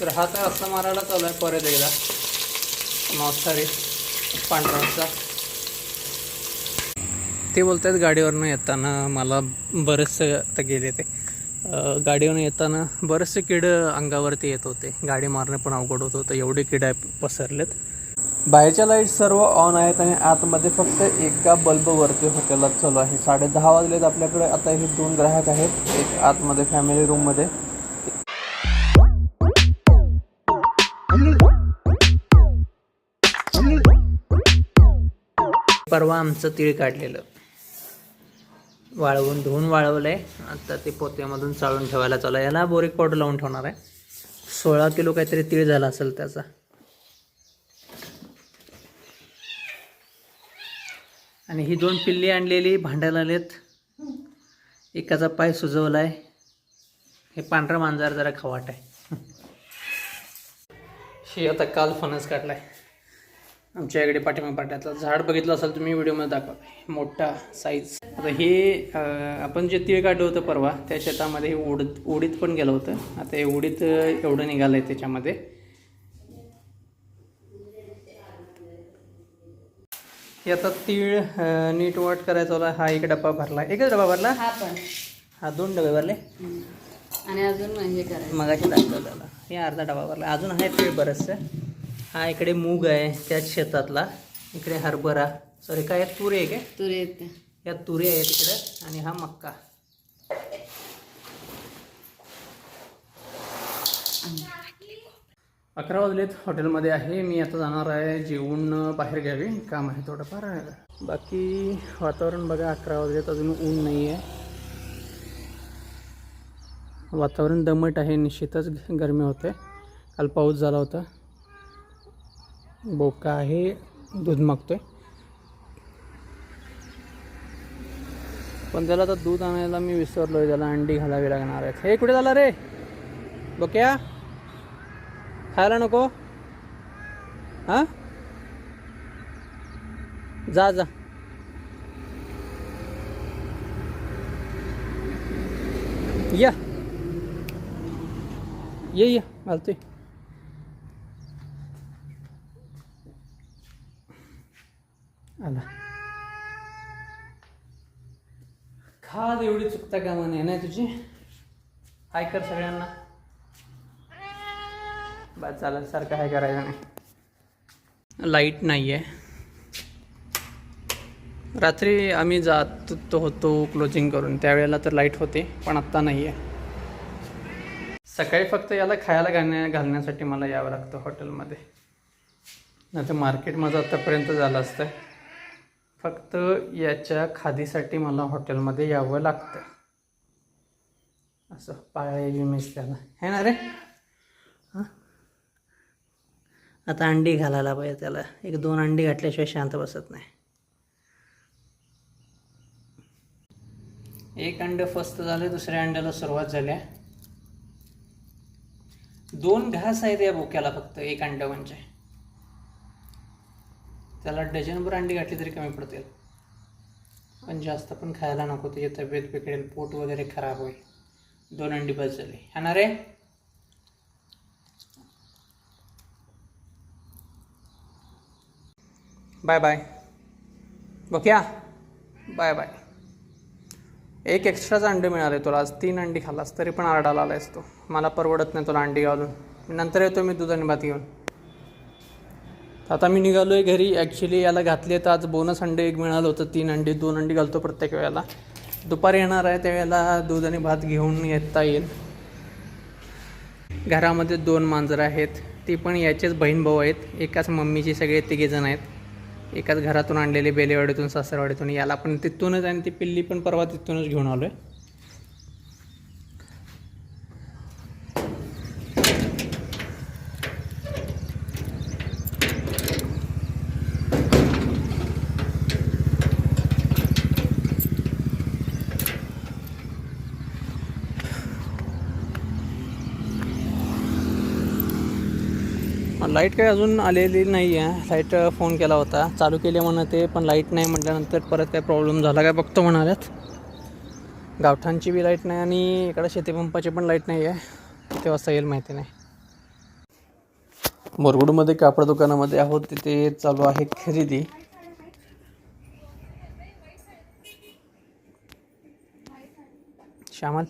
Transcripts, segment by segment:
तर हा तर असा मारायला चालू आहे परत एकदा. मांसाहारी पांढराचा ते बोलत आहेत गाडीवरनं येताना मला बरेचसे आता गेले ते. गाडीवरनं येताना बरेचसे किड अंगावरती येत होते. गाडी मारणे पण अवघड होत होतं. एवढे किड पसरलेत. बाहेरच्या लाइट सर्व ऑन आहेत आणि आतमध्ये फक्त एका बल्बवरती हॉटेलात चालू आहे. साडे दहा वाजलेत आपल्याकडे. आता हे दोन ग्राहक आहेत. एक आतमध्ये फॅमिली रूममध्ये परवा आमचं तीळ काढलेलं. वाळवून धुवून वाळवलं आहे आता ते पोत्यामधून चाळून ठेवायला चालू आहे. याला बोरिक पावडर लावून ठेवणार आहे. सोळा किलो काहीतरी तीळ झाला असेल त्याचा. आणि ही दोन पिल्ली आणलेली भांडायला आलेत. एकाचा पाय सुजवला आहे हे पांढरा मांजार जरा खवाट आहे. शी आता काल फणस काढलाय. आमच्या इकडे पाठिंबा पाट्यातलं झाड बघितलं असेल तुम्ही व्हिडिओमध्ये दाखवा. मोठा साईज आता हे आपण जे तीळ काढलं होतं परवा त्या शेतामध्ये हे उडत उडीत पण गेलं होतं. आता हे उडीत एवढं निघालं आहे त्याच्यामध्ये. हे आता तीळ नीट वाट करायचा होता. हा एक डबा भरला. एकच डबा भरला? हा पण. हा दोन डबे भरले. आणि अजून हे करायचं. मगाशी दाखवलं हे अर्धा डबा भरला. अजून आहे तीळ बरंचसं. हा इकडे मूग आहे त्याच शेतातला. इकडे हरभरा. सॉरी काय तूर आहे काय? तूर येते. या तुरी आहेत इकडे आणि हा मक्का. अकरा वाजलेत. हॉटेलमध्ये आहे. मी आता जाणार आहे जेवून बाहेर घ्यावी. काम आहे थोडंफार बाकी वातावरण बघा अकरा वाजलेत. अजून ऊन नाही आहे. वातावरण दमट आहे. निश्चितच गरमी होते. काल पाऊस झाला होता. बोका आहे दूध मागतोय. पण त्याला आता दूध आणायला मी विसरलो आहे त्याला अंडी घालावी लागणार आहेत. हे कुठे झाला रे? बोक्या? खायला नको? हां? जा जा. या. ये ये. घालतोय. आला. खाद एवढी चुकता कामा नाही नाही तुझी? हाय कर सगळ्यांना. बस चालेल सारखं हाय करायचं नाही. लाइट नाही आहे रात्री आम्ही जात होतो क्लोजिंग करून. त्यावेळेला तर लाइट होते पण आत्ता नाही आहे सकाळी फक्त याला खायला घालण्या घालण्यासाठी मला यावं लागतं हॉटेलमध्ये नाही तर मार्केट माझं आत्तापर्यंत झालं असतं. फक्त याच्या खादीसाठी मला हॉटेलमध्ये यावं लागतं. असं पाळायची मिस त्याला है ना रे? हां? आता अंडी घालायला पाहिजे त्याला. एक दोन अंडी घातल्याशिवाय शांत बसत नाही. एक अंडं फस्त झालं दुसऱ्या अंड्याला सुरुवात झाल्या दोन घास आहेत या बोक्याला फक्त एक अंड म्हणजे. त्याला डझनभर अंडी घातली तरी कमी पडतील. पण जास्त पण खायला नको त्याची तब्येत बिघडेल पोट वगैरे खराब होईल. दोन अंडी बस झाली. हा ना रे? Bye bye. बघ्या. Bye bye. एक एक्स्ट्राचा अंडे मिळाले तुला. आज तीन अंडी खाल्लास तरी पण आरडाला आलायस तो. मला परवडत नाही तुला अंडी घालून. नंतर येतो मी दूध आणि भात घेऊन. आता मी निघालो आहे घरी. ॲक्च्युली याला घातले तर आज बोनस अंडे एक मिळालं होतं तीन अंडी दोन अंडी घालतो प्रत्येक वेळेला. दुपारी येणार आहे त्यावेळेला दूध आणि भात घेऊन येता येईल. घरामध्ये दोन मांजरं आहेत. ती पण याचेच बहीण भाऊ आहेत. एकाच मम्मीचे सगळे तिघेजण आहेत. एकाच घरातून आणलेले बेलेवाडीतून सासरवाडीतून. याला पण तिथूनच आणि ती पिल्ली पण परवा तिथूनच घेऊन आलो आहे लाइट काही अजून आलेली नाही आहे लाइट फोन केला होता. चालू केली म्हणत ते पण लाइट नाही म्हटल्यानंतर परत काय प्रॉब्लेम झाला काय बघतो म्हणाल्यात. गावठांची बी लाइट नाही आणि इकडं शेतीपंपाची पण लाइट नाही आहे किती वाजता येईल माहिती नाही. मुरगुडमध्ये कापड दुकानामध्ये आहोत. तिथे चालू आहे खरेदी. श्यामल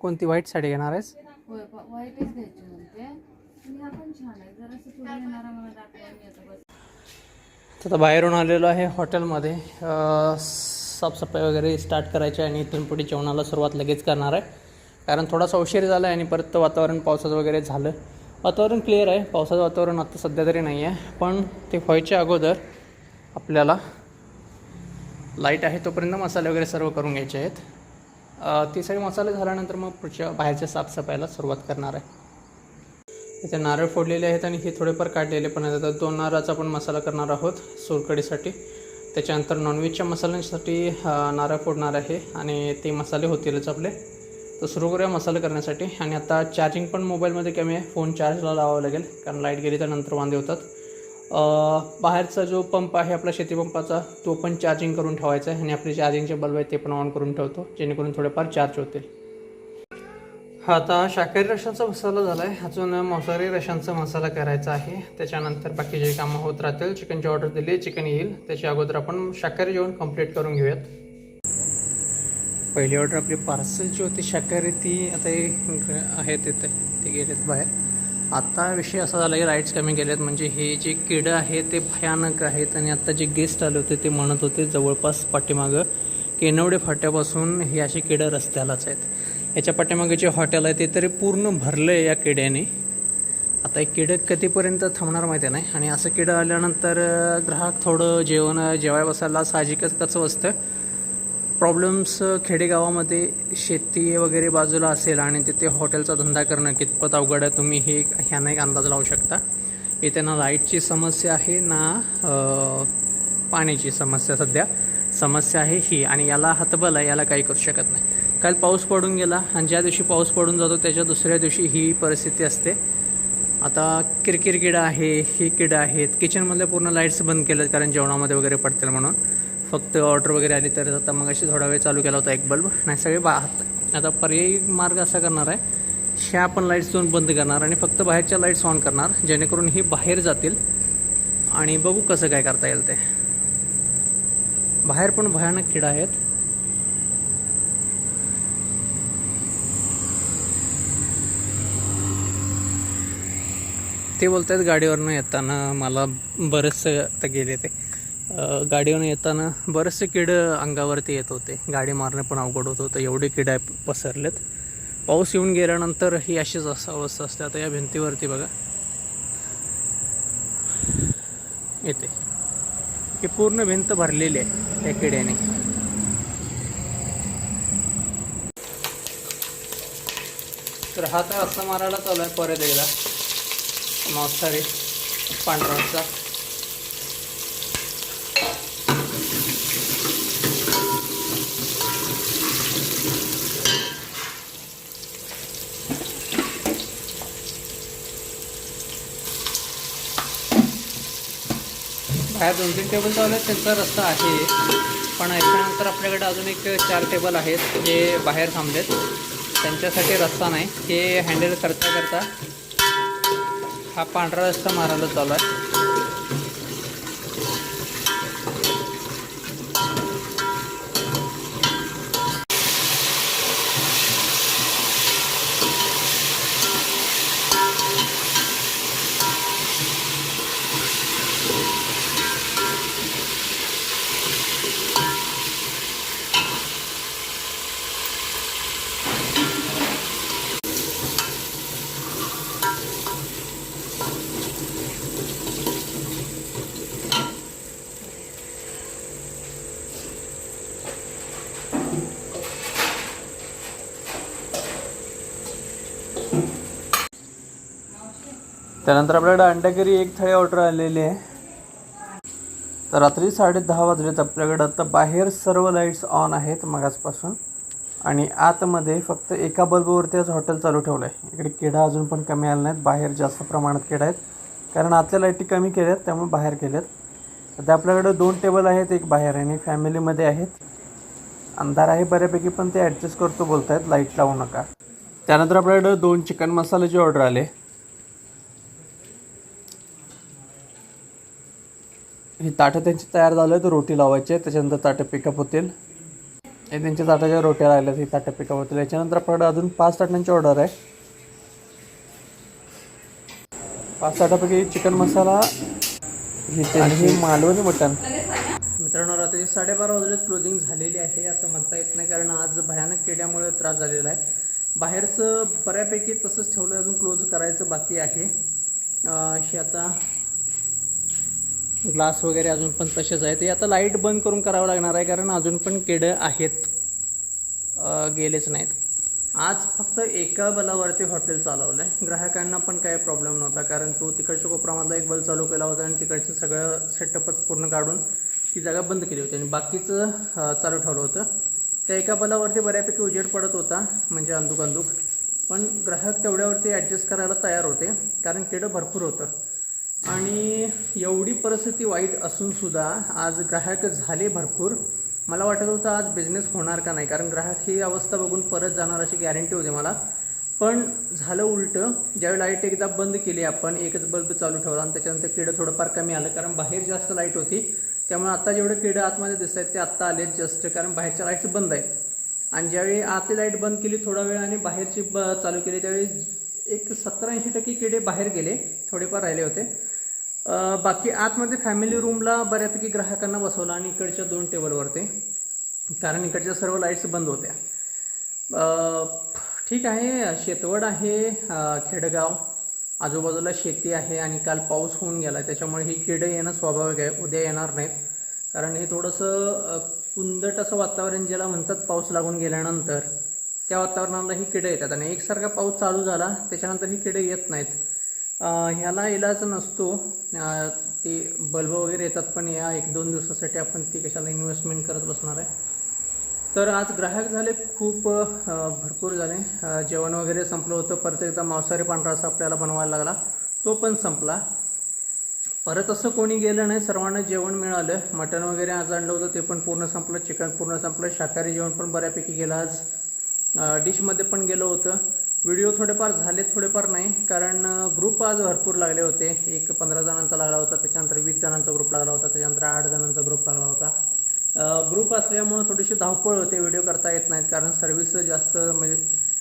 कोणती वाईट साडी घेणार आहेस? आता तर बाहेरून आलेलो आहे हॉटेलमध्ये. साफसफाई वगैरे स्टार्ट करायची आहे आणि इथून पुढे जेवणाला सुरुवात लगेच करणार आहे. कारण थोडासा उशीर झाला आहे आणि परत वातावरण पावसाचं वगैरे झालं. वातावरण क्लिअर आहे. पावसाचं वातावरण आता सध्या तरी नाही आहे. पण ते व्हायच्या अगोदर आपल्याला लाइट आहे तोपर्यंत मसाले वगैरे सर्व करून घ्यायचे आहेत. ते सगळे मसाले झाल्यानंतर मग पुढच्या बाहेरच्या साफसफाईला सुरुवात करणार आहे. इथे नारळ फोडलेले आहेत आणि हे थोडेफार काढलेले पण आहेत. आता दोन नारळाचा पण मसाला करणार आहोत सोलकडीसाठी. त्याच्यानंतर नॉनव्हेजच्या मसाल्यांसाठी नारळ फोडणार आहे आणि ते मसाले होतीलच आपले. तर सुरू करूया मसाला करण्यासाठी. आणि आता चार्जिंग पण मोबाईलमध्ये कमी आहे. फोन चार्जला लावावं लागेल कारण लाइट गेली तर नंतर वांदे होतात. बाहेरचा जो पंप आहे आपला शेतीपंपाचा तो पण चार्जिंग करून ठेवायचा आहे. आणि आपले चार्जिंगचे बल्ब आहेत ते पण ऑन करून ठेवतो जेणेकरून थोडेफार चार्ज होतील. हा आता शाकाहारी रशांचा मसाला झाला आहे अजून मांसाहारी रशांचा मसाला करायचा आहे. त्याच्यानंतर बाकीचे कामं होत राहतील चिकनची ऑर्डर दिली चिकन येईल. त्याच्या अगोदर आपण शाकाहारी जेवण कंप्लीट करून घेऊयात. पहिली ऑर्डर आपली पार्सलची होती शाकाहारी ती आता आहे आहेत तिथे ते गेलेत बाहेर. आता विषय असा झाला की राईट्स कमी गेलेत म्हणजे हे जे किडं आहे ते भयानक आहेत. आणि आत्ता जे गेस्ट आले होते ते म्हणत होते जवळपास पाठीमागं केनवडे फाट्यापासून हे असे किडं रस्त्यालाच आहेत. याच्या पाठीमागे जे हॉटेल आहे ते तरी पूर्ण भरलं आहे या किड्याने. आता एक किडं कधीपर्यंत थांबणार माहिती नाही. आणि असं किडं आल्यानंतर ग्राहक थोडं जेवण जेवाय बसायला साहजिकच कसं असतं प्रॉब्लेम्स खेडेगावामध्ये शेती वगैरे बाजूला असेल आणि तिथे हॉटेलचा धंदा करणं कितपत अवघड आहे तुम्ही हे ह्यानं एक अंदाज लावू शकता. इथे ना लाईटची समस्या आहे ना पाण्याची समस्या सध्या. समस्या आहे ही. आणि याला हातबल आहे याला काही करू शकत नाही. काल पाऊस पडून गेला आणि ज्या दिवशी पाऊस पडून जातो त्याच्या दुसऱ्या दिवशी ही परिस्थिती असते. आता किरकिर किडा आहे ही किडं आहेत. किचनमधल्या पूर्ण लाईट्स बंद केल्यात कारण जेवणामध्ये वगैरे पडतील म्हणून. फक्त ऑर्डर वगैरे आली तर आता मग अशी थोडा वेळ चालू केला होता एक बल्ब. नाही सगळे बा आता पर्यायी मार्ग असा करणार आहे ह्या आपण लाईट्स दोन बंद करणार आणि फक्त बाहेरच्या लाईट्स ऑन करणार जेणेकरून ही बाहेर जातील. आणि बघू कसं काय करता येईल ते. बाहेर पण भयानक किडा आहेत. ते बोलत आहेत गाडीवरनं येताना मला बरेचसे आता गेले ते. गाडीवरनं येताना बरेचसे किड अंगावरती येत होते. गाडी मारणं पण अवघड होत होतं. एवढे किड पसरलेत. पाऊस येऊन गेल्यानंतर ही अशीच असं अवस्था असते. आता या भिंतीवरती बघा. येते. ही पूर्ण भिंत भरलेली आहे त्या किड्याने. तर हा तर असं मारायला चालू आहे परत एकदा. मांसाहारी पांढराचा. बाहेर दोन तीन टेबल चालू आहेत त्यांचा रस्ता आहे. पण याच्यानंतर आपल्याकडे अजून एक चार टेबल आहेत जे बाहेर थांबलेत. त्यांच्यासाठी रस्ता नाही. ते हँडल करता करता हा पांढरा रस्ता मारायला चालू आहे. त्यानंतर आपल्याकडे अंड्याकरी एक थाळी ऑर्डर आलेली आहे. तर रात्री साडे दहा वाजलेत आपल्याकडे. आता बाहेर सर्व लाईट्स ऑन आहेत मगाचपासून आणि आतमध्ये फक्त एका बल्बवरती आज हॉटेल चालू ठेवलं आहे इकडे किडा अजून पण कमी आला नाहीत. बाहेर जास्त प्रमाणात किडा आहेत. कारण आतल्या लाईटी कमी केल्या आहेत त्यामुळे बाहेर केल्यात सध्या आपल्याकडे दोन टेबल आहेत एक बाहेर आणि फॅमिलीमध्ये आहेत. अंधार आहे बऱ्यापैकी पण ते ॲडजस्ट करतो बोलत आहेत लाइट लावू नका. त्यानंतर आपल्याकडं दोन चिकन मसाल्याचे ऑर्डर आले. हे ताटं त्यांचे तयार झाले तर रोटी लावायचे त्याच्यानंतर ताटं पिकअप होतील. हे त्यांच्या ताटाच्या रोट्या राहिल्यात ही ताटं पिकअप होतील. याच्यानंतर आपल्याकडे अजून पाच ताटांची ऑर्डर आहे. पाच ताटापैकी चिकन मसाला ही मालवणी मटण. मित्रांनो रात्री साडेबारा वाजलेच क्लोजिंग झालेली आहे असं म्हणता येत नाही कारण आज भयानक किड्यामुळे त्रास झालेला आहे. बाहेरचं बऱ्यापैकी तसंच ठेवलं अजून क्लोज करायचं बाकी आहे. अशी आता ग्लास वगैरे अजून पण तसेच आहे ते आता लाइट बंद करून करावं लागणार आहे कारण अजून पण केडं आहेत. गेलेच नाहीत. आज फक्त एका बलावरती हॉटेल चालवलं आहे ग्राहकांना पण काही प्रॉब्लेम नव्हता कारण तो तिकडच्या कोपरामधला एक बल चालू केला होता आणि तिकडचं सगळं सेटअपच पूर्ण काढून ती जागा बंद केली होती आणि बाकीचं चालू ठेवलं होतं. त्या एका बलावरती बऱ्यापैकी उजेड पडत होता म्हणजे अंदूक अंदूक पण ग्राहक तेवढ्यावरती ॲडजस्ट करायला तयार होते कारण केडं भरपूर होतं. आणि एवढी परिस्थिती वाईट असून सुद्धा आज ग्राहक झाले भरपूर. मला वाटत होतं आज बिझनेस होणार का नाही? कारण ग्राहक ही अवस्था बघून परत जाणार अशी गॅरंटी होती मला. पण झालं उलटं. ज्यावेळी लाइट एकदा बंद केली आपण एकच बल्ब चालू ठेवला आणि त्याच्यानंतर किडं थोडंफार कमी आलं. कारण बाहेर जास्त लाइट होती. त्यामुळे आता जेवढे किडं आतमध्ये दिसत आहेत ते आत्ता आलेत जस्ट कारण बाहेरच्या लाईट्स बंद आहेत. आणि ज्यावेळी आतली लाइट बंद केली थोडा वेळ आणि बाहेरची ब चालू केली त्यावेळी एक सत्तर ऐंशी टक्के किडे बाहेर गेले थोडेफार राहिले होते. बाकी आतमध्ये फॅमिली रूमला बऱ्यापैकी ग्राहकांना बसवलं आणि इकडच्या दोन टेबलवरती कारण इकडच्या सर्व लाईट्स बंद होत्या. ठीक आहे शेतवड आहे खेडगाव. आजूबाजूला शेती आहे आणि काल पाऊस होऊन गेला. त्याच्यामुळे ही किडं येणं स्वाभाविक आहे. उद्या येणार नाहीत. कारण हे थोडंसं कुंदट असं वातावरण ज्याला म्हणतात पाऊस लागून गेल्यानंतर त्या वातावरणाला ही किडं येतात. आणि एकसारखा पाऊस चालू झाला त्याच्यानंतर ही किडं येत नाहीत. ह्याला इलाज नसतो. ते बल्ब वगैरे येतात पण या एक दोन दिवसासाठी आपण ती कशाला इन्व्हेस्टमेंट करत बसणार आहे. तर आज ग्राहक झाले खूप भरपूर झाले. जेवण वगैरे संपलं होतं परत एकदा मांसाहारी पांढरा असा आपल्याला बनवायला लागला. तो पण संपला. परत असं कोणी गेलं नाही सर्वांना जेवण मिळालं. मटण वगैरे आज आणलं होतं ते पण पूर्ण संपलं. चिकन पूर्ण संपलं. शाकाहारी जेवण पण बऱ्यापैकी गेलं. आज डिशमध्ये पण गेलं होतं. व्हिडिओ थोडेफार झाले थोडेफार नाही. कारण ग्रुप आज भरपूर लागले होते. एक पंधरा जणांचा लागला होता त्याच्यानंतर वीस जणांचा ग्रुप लागला होता त्याच्यानंतर आठ जणांचा ग्रुप लागला होता. ग्रुप असल्यामुळं थोडीशी धावपळ होते व्हिडिओ करता येत नाहीत. कारण सर्व्हिस जास्त म्हणजे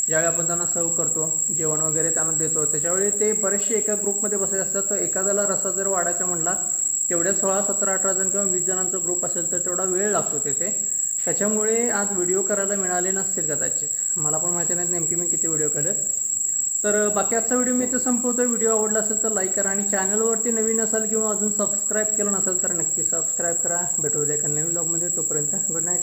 ज्यावेळी आपण त्यांना सर्व करतो जेवण वगैरे त्यांना देतो त्याच्यावेळी ते बरेचसे एका ग्रुपमध्ये बसले असतात. तर एखाद्याला रसा जर वाढायचा म्हटला तेवढ्या सोळा सतरा अठरा जण किंवा वीस जणांचा ग्रुप असेल तर तेवढा वेळ लागतो तिथे. त्याच्यामुळे आज व्हिडिओ करायला मिळाले नसतील कदाचित. मला पण माहिती नाही नेमकी मी किती व्हिडिओ काढत तर बाकी आजचा व्हिडिओ मी इथे संपवतो व्हिडिओ आवडला असेल तर लाईक करा आणि चॅनलवरती नवीन असाल किंवा अजून सबस्क्राईब केलं नसेल तर नक्की सबस्क्राईब करा. भेटू द्या एका नवीन ब्लॉगमध्ये तोपर्यंत गुड नाईट